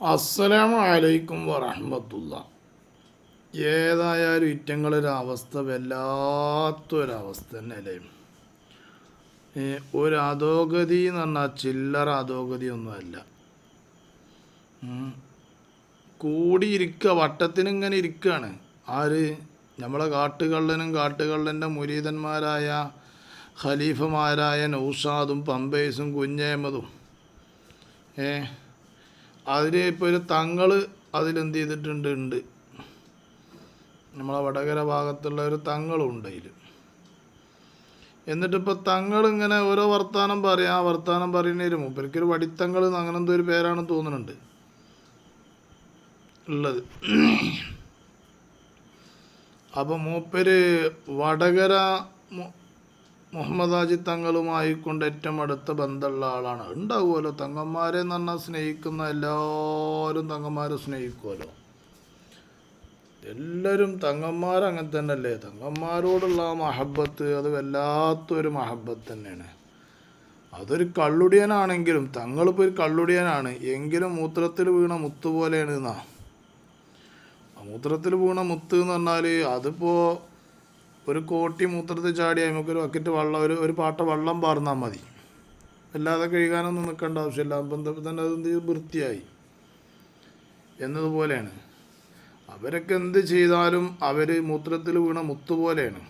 അസ്സലാമു അലൈക്കും വറഹമത്തുള്ള. ഏതായാലും ഇറ്റങ്ങളൊരവസ്ഥ വല്ലാത്തൊരവസ്ഥ തന്നെ അല്ലേ ഏ, ഒരു അധോഗതി എന്ന് പറഞ്ഞാൽ ചില്ലറ അധോഗതി ഒന്നുമല്ല കൂടിയിരിക്കുക വട്ടത്തിന് ഇങ്ങനെ ഇരിക്കുകയാണ് ആര്? നമ്മളെ കാട്ടുകള്ളനും കാട്ടുകള്ളന്റെ മുരീതന്മാരായ ഖലീഫമാരായ നൗഷാദും പമ്പേസും കുഞ്ഞേമതും. ഏ അതിന് ഇപ്പോൾ ഒരു തങ്ങൾ അതിലെന്ത് ചെയ്തിട്ടുണ്ട് ഉണ്ട്. നമ്മളെ വടകര ഭാഗത്തുള്ള ഒരു തങ്ങളുണ്ട് അതിൽ എന്നിട്ടിപ്പോൾ തങ്ങൾ ഇങ്ങനെ ഓരോ വർത്തമാനം പറയും ആ വർത്തമാനം പറയുന്നതിന് മൂപ്പർക്കൊരു വടിത്തങ്ങൾ അങ്ങനെ എന്തോ ഒരു പേരാണ് തോന്നുന്നുണ്ട്. ഉള്ളത്. അപ്പം മൂപ്പര് വടകര മുഹമ്മദ് ആജി തങ്ങളുമായി കൊണ്ട് ഏറ്റവും അടുത്ത ബന്ധമുള്ള ആളാണ്. ഉണ്ടാവുമല്ലോ. തങ്ങന്മാരെ പറഞ്ഞാൽ സ്നേഹിക്കുന്ന എല്ലാവരും തങ്ങന്മാരെ സ്നേഹിക്കുമല്ലോ. എല്ലാവരും തങ്ങന്മാർ അങ്ങനെ തന്നെയല്ലേ? തങ്ങന്മാരോടുള്ള ആ മഹബത്ത് അത് വല്ലാത്തൊരു മഹബത്ത് തന്നെയാണ്. അതൊരു കള്ളുടിയനാണെങ്കിലും തങ്ങളിപ്പോൾ ഒരു കള്ളുടിയനാണ്. എങ്കിലും മൂത്രത്തിൽ വീണ മുത്ത് പോലെയാണ് എന്നാ മൂത്രത്തിൽ വീണ മുത്ത് എന്ന് പറഞ്ഞാൽ അതിപ്പോൾ ഒരു കോട്ടി മൂത്രത്തിൽ ചാടി നമുക്കൊരു ബക്കറ്റ് വെള്ളം ഒരു ഒരു പാട്ട വെള്ളം പാർന്നാൽ മതി. അല്ലാതെ കഴുകാനൊന്നും നിൽക്കേണ്ട ആവശ്യമില്ല. അപ്പം തന്നെ അത് വൃത്തിയായി. എന്നതുപോലെയാണ്. അവരൊക്കെ എന്ത് ചെയ്താലും അവർ മൂത്രത്തിൽ വീണ മുത്തുപോലെയാണ്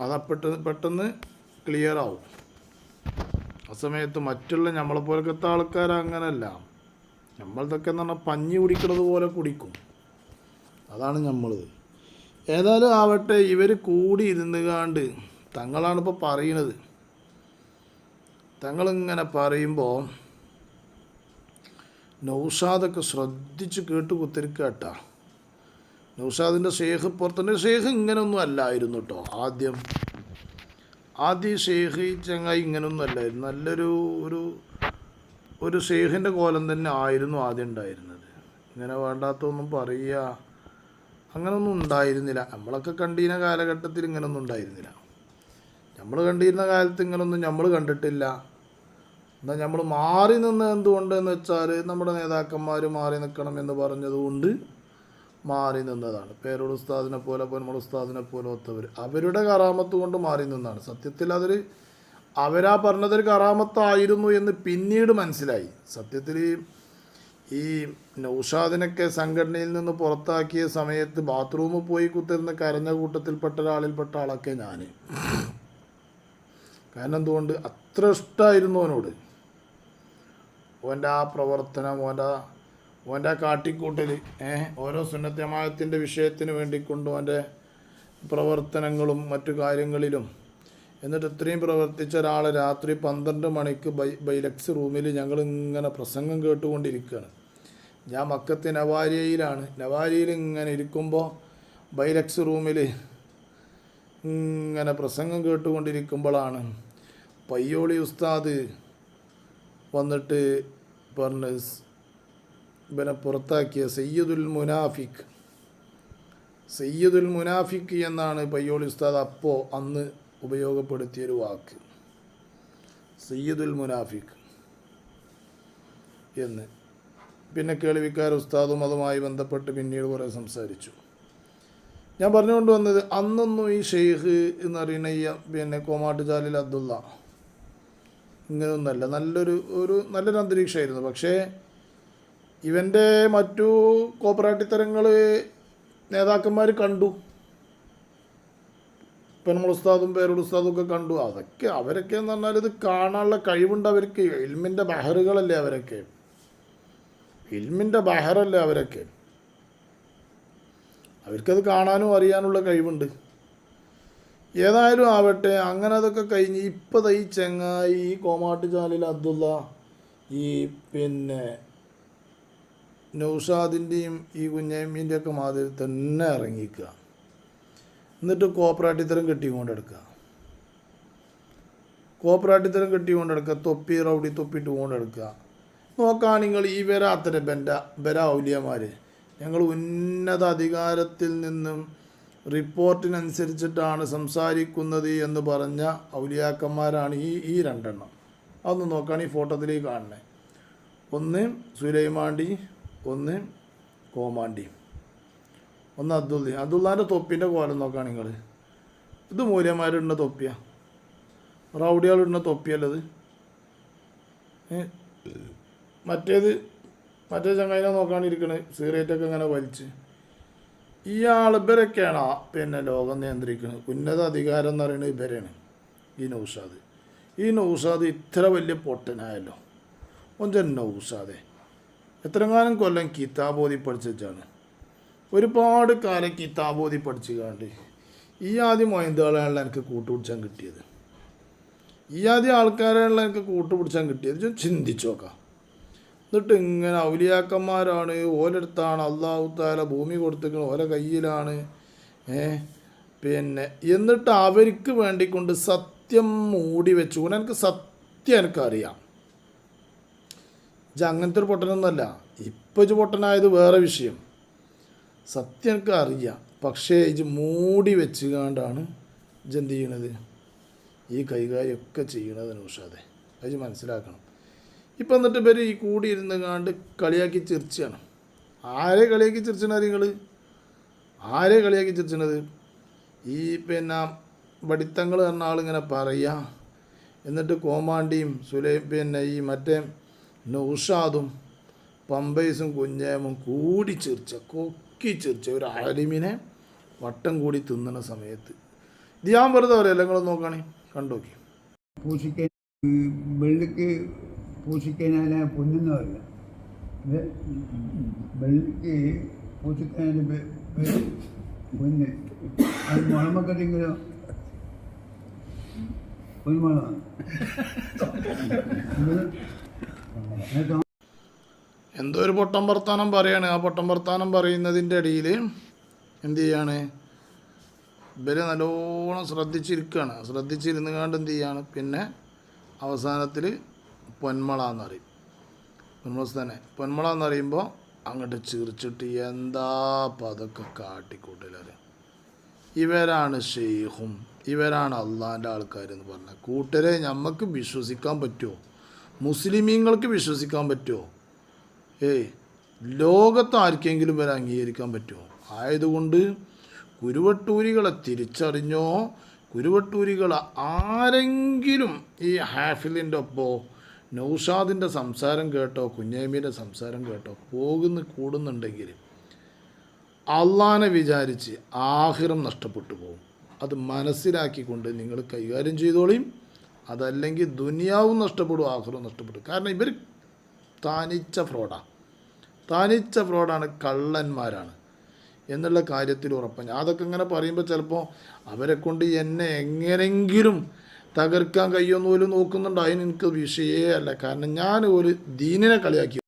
അത് പെട്ടെന്ന് പെട്ടെന്ന് ക്ലിയർ ആവും. ആ സമയത്ത് മറ്റുള്ള നമ്മളെ പോലത്തെ ആൾക്കാർ അങ്ങനല്ല. നമ്മളതൊക്കെ എന്ന് പറഞ്ഞാൽ പഞ്ഞി കുടിക്കുന്നത് പോലെ കുടിക്കും. അതാണ് നമ്മളത് ഏതായാലും ആവട്ടെ ഇവർ കൂടി ഇരുന്നുകാണ്ട് തങ്ങളാണിപ്പോൾ പറയണത് തങ്ങളിങ്ങനെ പറയുമ്പോൾ നൗഷാദൊക്കെ ശ്രദ്ധിച്ച് കേട്ട് കുത്തിരിക്കട്ടാ. നൗഷാദിന്റെ ഷേഖ് പുറത്തുണ്ട്. ഷേഖ് ഇങ്ങനൊന്നും അല്ലായിരുന്നു കേട്ടോ ആദ്യം. ആദ്യം ഷേഖ് ചങ്ങായി ഇങ്ങനൊന്നും അല്ലായിരുന്നു. നല്ലൊരു ഒരു ഒരു ഷേഖിന്റെ കോലം തന്നെ ആയിരുന്നു ആദ്യം ഉണ്ടായിരുന്നത്. ഇങ്ങനെ വേണ്ടാത്തൊന്നും പറയുക അങ്ങനൊന്നും ഉണ്ടായിരുന്നില്ല. നമ്മളൊക്കെ കണ്ടിരുന്ന കാലഘട്ടത്തിൽ ഇങ്ങനൊന്നും ഉണ്ടായിരുന്നില്ല. നമ്മൾ കണ്ടിരുന്ന കാലത്ത് ഇങ്ങനൊന്നും നമ്മൾ കണ്ടിട്ടില്ല. എന്നാൽ നമ്മൾ മാറി നിന്ന് എന്തുകൊണ്ടെന്ന് വെച്ചാൽ നമ്മുടെ നേതാക്കന്മാർ മാറി നിൽക്കണം എന്ന് പറഞ്ഞതുകൊണ്ട് മാറി നിന്നതാണ്. പേരോട് ഉസ്താദിനെ പോലെ പൊന്മൾ ഉസ്താദിനെ പോലെ ഒത്തവർ അവരുടെ കറാമത്ത് കൊണ്ട് മാറി നിന്നാണ്. സത്യത്തിൽ അതൊരു അവരാ പറഞ്ഞതൊരു കറാമത്തായിരുന്നു എന്ന് പിന്നീട് മനസ്സിലായി. സത്യത്തിൽ ഈ നൗഷാദിനൊക്കെ സംഘടനയിൽ നിന്ന് പുറത്താക്കിയ സമയത്ത് ബാത്റൂമിൽ പോയി കുത്തിരുന്ന കരഞ്ഞ കൂട്ടത്തിൽപ്പെട്ട ഒരാളിൽപ്പെട്ട ആളൊക്കെ ഞാൻ കാരണം എന്തുകൊണ്ട്? അത്ര ഇഷ്ടമായിരുന്നു അവനോട് ഓന്റെ ആ പ്രവർത്തനം ഓന്റെ ഓന്റെ ആ കാട്ടിക്കൂട്ടൽ ഏഹ് ഓരോ സുന്നത്യമായത്തിന്റെ വിഷയത്തിന് വേണ്ടിക്കൊണ്ട് ഓന്റെ പ്രവർത്തനങ്ങളും മറ്റു കാര്യങ്ങളിലും. എന്നിട്ട് ഇത്രയും പ്രവർത്തിച്ച ഒരാൾ രാത്രി പന്ത്രണ്ട് മണിക്ക് ബൈ ബൈലക്സ് റൂമിൽ ഞങ്ങൾ ഇങ്ങനെ പ്രസംഗം കേട്ടുകൊണ്ടിരിക്കുകയാണ് ഞാൻ മക്കത്ത് നവാരിയയിലാണ്. നവാരിയിൽ ഇങ്ങനെ ഇരിക്കുമ്പോൾ ബൈലക്സ് റൂമിൽ ഇങ്ങനെ പ്രസംഗം കേട്ടുകൊണ്ടിരിക്കുമ്പോഴാണ് പയ്യോളി ഉസ്താദ് വന്നിട്ട് പറഞ്ഞ് ഇവനെ പുറത്താക്കിയ സയ്യദുൽ മുനാഫിഖ്. സയ്യദുൽ മുനാഫിഖ് എന്നാണ് പയ്യോളി ഉസ്താദ് അപ്പോൾ അന്ന് ഉപയോഗപ്പെടുത്തിയൊരു വാക്ക്. സയ്യദുൽ മുനാഫിഖ് എന്ന്. പിന്നെ കേൾവിക്കാർ ഉസ്താദും അതുമായി ബന്ധപ്പെട്ട് പിന്നീട് കുറേ സംസാരിച്ചു. ഞാൻ പറഞ്ഞുകൊണ്ട് വന്നത് അന്നൊന്നും ഈ ഷെയ്ഖ് എന്ന് പറയുന്ന ഈ പിന്നെ കോമാട്ട് ജാലിൽ അബ്ദുള്ള ഇങ്ങനെയൊന്നല്ല നല്ലൊരു ഒരു നല്ലൊരു അന്തരീക്ഷമായിരുന്നു. പക്ഷേ ഇവന്റെ മറ്റു കോപ്പറേറ്റിത്തരങ്ങൾ നേതാക്കന്മാർ കണ്ടു. പെൺമുളുസ്താദും പേരുടെ ഉസ്താദും ഒക്കെ കണ്ടു. അതൊക്കെ അവരൊക്കെ എന്ന് പറഞ്ഞാൽ ഇത് കാണാനുള്ള കഴിവുണ്ട് അവർക്ക്. ഇൽമിന്റെ ബഹറുകളല്ലേ അവരൊക്കെ. ഇൽമിന്റെ ബഹറല്ലേ അവരൊക്കെ. അവർക്കത് കാണാനും അറിയാനുള്ള കഴിവുണ്ട്. ഏതായാലും ആവട്ടെ അങ്ങനെ അതൊക്കെ കഴിഞ്ഞ് ഇപ്പോൾ ഈ ചെങ്ങായി ഈ കോമാട്ടുചാലിൽ അബ്ദുള്ള ഈ പിന്നെ നൗഷാദിന്റെയും ഈ കുഞ്ഞേമ്മീന്റെ ഒക്കെ മാതിരി തന്നെ ഇറങ്ങിക്കുക. എന്നിട്ട് കോപ്പറേറ്റിത്തരം കെട്ടിക്കൊണ്ടെടുക്കുക. കെട്ടി കെട്ടിക്കൊണ്ടെടുക്കുക തൊപ്പി റൗഡി തൊപ്പിട്ട് കൊണ്ടെടുക്കുക. നോക്കാൻ നിങ്ങൾ ഈ വരാത്തര ബെൻഡ ബര ഔലിയമാർ ഞങ്ങൾ ഉന്നത അധികാരത്തിൽ നിന്നും റിപ്പോർട്ടിനനുസരിച്ചിട്ടാണ് സംസാരിക്കുന്നത് എന്ന് പറഞ്ഞ ഔലിയാക്കന്മാരാണ് ഈ ഈ രണ്ടെണ്ണം. അതൊന്ന് നോക്കുകയാണ് ഈ ഫോട്ടോത്തിലേക്ക് കാണുന്നത് ഒന്ന് സുലൈമാണ്ടി ഒന്ന് കോമാണ്ടി ഒന്ന് അബ്ദുള്ള. അബ്ദുള്ളാന്റെ തൊപ്പിന്റെ കോലം നോക്കുകയാണ് നിങ്ങൾ. ഇത് മൂല്യന്മാരിടുന്ന തൊപ്പിയാണ് റൗഡിയാളിടുന്ന തൊപ്പിയല്ലത് മറ്റേത് മറ്റേ ചങ്ങായിനെ നോക്കാണ്ടിരിക്കണ് സിഗരറ്റൊക്കെ ഇങ്ങനെ വലിച്ച്. ഇയാൾ ഇവരൊക്കെയാണ് പിന്നെ ലോകം നിയന്ത്രിക്കുന്നത് ഉന്നത അധികാരം എന്ന് പറയുന്നത് ഇവരാണ് ഈ നൗഷാദ്. ഈ നൗഷാദ് ഇത്ര വലിയ പൊട്ടനായല്ലോ. ഒഞ്ചൻ നൗഷാദെ. എത്രങ്ങാനും കൊല്ലം കിതാബോധി പഠിച്ചാണ് ഒരുപാട് കാലം കിതാബോധി പഠിച്ചു കാണ്ട് ഈ ആദ്യം മൊയന്തുകളാണല്ലോ എനിക്ക് കൂട്ടുപിടിച്ചാൻ കിട്ടിയത്. ഈ ആദ്യം ആൾക്കാരാണല്ലോ എനിക്ക് കൂട്ടുപിടിച്ചാൻ കിട്ടിയത്. ചിന്തിച്ചു നോക്കാം. എന്നിട്ട് ഇങ്ങനെ ഔലിയാക്കന്മാരാണ്. ഓരോരുത്താണ് അള്ളാഹു താല ഭൂമി കൊടുത്തിരിക്കുന്നത്. ഓരോ കയ്യിലാണ്. ഏ? പിന്നെ എന്നിട്ട് അവർക്ക് വേണ്ടി കൊണ്ട് സത്യം മൂടി വെച്ചു. എനിക്ക് സത്യം എനിക്കറിയാം. ഇത് അങ്ങനത്തെ ഒരു പൊട്ടനൊന്നുമല്ല. ഇപ്പോൾ ഇത് പൊട്ടനായത് വേറെ വിഷയം. സത്യം എനിക്ക് അറിയാം പക്ഷേ ഇത് മൂടി വെച്ചുകൊണ്ടാണ് ഇത് എന്ത് ചെയ്യണത്? ഈ കൈകാര്യമൊക്കെ ചെയ്യണത് നൗഷാദെ. അത് മനസ്സിലാക്കണം. ഇപ്പം എന്നിട്ട് ഇവർ ഈ കൂടി ഇരുന്ന് കാണ്ട് കളിയാക്കി ചിരിച്ചാണ്. ആരെ കളിയാക്കി ചിരിച്ചണത് നിങ്ങൾ ആരെ കളിയാക്കി ചിരിച്ചണത് ഈ പിന്നെ വടിത്തങ്ങൾ പറഞ്ഞ ആളിങ്ങനെ പറയുക എന്നിട്ട് കോമാണ്ടിയും സുലൈ പിന്നെ ഈ മറ്റേ നൗഷാദും പമ്പൈസും കുഞ്ഞേമും കൂടി ചിരിച്ച കൊക്കി ചിരിച്ച ഒരു ആലിമിനെ വട്ടം കൂടി തിന്നണ സമയത്ത്. ഇത് ഞാൻ വെറുതെ പറയല്ല നിങ്ങൾ നോക്കുകയാണെങ്കിൽ കണ്ടോക്കി. പൂശിക്ക് വെള്ളിക്ക് പൂശിക്കാനാല പൊന്നെന്ന് പറയുക വെള്ളിക്ക് പൂശിക്കാനാല് പേര് പൊന്ന്. അത് മുളമക്കട്ടെങ്കിലോ എന്തോ ഒരു പൊട്ടം വർത്താനം പറയാണ്. ആ പൊട്ടം വർത്താനം പറയുന്നതിന്റെ ഇടയിൽ എന്ത് ചെയ്യാണ്? ഇവർ നല്ലോണം ശ്രദ്ധിച്ചിരിക്കുകയാണ് ശ്രദ്ധിച്ചിരുന്നു കണ്ട് എന്ത് ചെയ്യാണ്? പിന്നെ അവസാനത്തിൽ പൊന്മള എന്ന് പറയും പൊന്മളസ് തന്നെ പൊന്മള എന്ന് പറയുമ്പോൾ അങ്ങോട്ട് ചിരിച്ചിട്ട് എന്താ പതൊക്കെ കാട്ടിക്കൂട്ടലറിയാം. ഇവരാണ് ഷെയ്ഖും ഇവരാണ് അള്ളാന്റെ ആൾക്കാരെന്ന് പറഞ്ഞ കൂട്ടരെ നമുക്ക് വിശ്വസിക്കാൻ പറ്റുമോ മുസ്ലിമീങ്ങൾക്ക് വിശ്വസിക്കാൻ പറ്റുമോ ഏയ് ലോകത്ത് ആർക്കെങ്കിലും വരെ അംഗീകരിക്കാൻ പറ്റുമോ ആയതുകൊണ്ട് കുരുവട്ടൂരികളെ തിരിച്ചറിഞ്ഞോ? കുരുവട്ടൂരികളെ ആരെങ്കിലും ഈ ഹാഫിലിന്റെ ഒപ്പോ നൗഷാദിന്റെ സംസാരം കേട്ടോ കുഞ്ഞേമീന്റെ സംസാരം കേട്ടോ പോകുന്ന കൂടുന്നുണ്ടെങ്കിൽ അള്ളാനെ വിചാരിച്ച് ആഹിറം നഷ്ടപ്പെട്ടു പോകും. അത് മനസ്സിലാക്കിക്കൊണ്ട് നിങ്ങൾ കൈകാര്യം ചെയ്തോളിയും അതല്ലെങ്കിൽ ദുനിയാവും നഷ്ടപ്പെടും ആഹിറും നഷ്ടപ്പെടും. കാരണം ഇവർ താനിച്ച ഫ്രോഡാണ് താനിച്ച ഫ്രോഡാണ് കള്ളന്മാരാണ്. എന്നുള്ള കാര്യത്തിൽ ഉറപ്പാണ് അതൊക്കെ ഇങ്ങനെ പറയുമ്പോൾ ചിലപ്പോൾ അവരെ കൊണ്ട് എന്നെ എങ്ങനെങ്കിലും തകർക്കാൻ കഴിയുമെന്ന് പോലും നോക്കുന്നുണ്ട്. അതിന് എനിക്ക് വിഷയേ അല്ല. കാരണം ഞാൻ ഒരു ദീനിനെ കളിയാക്കി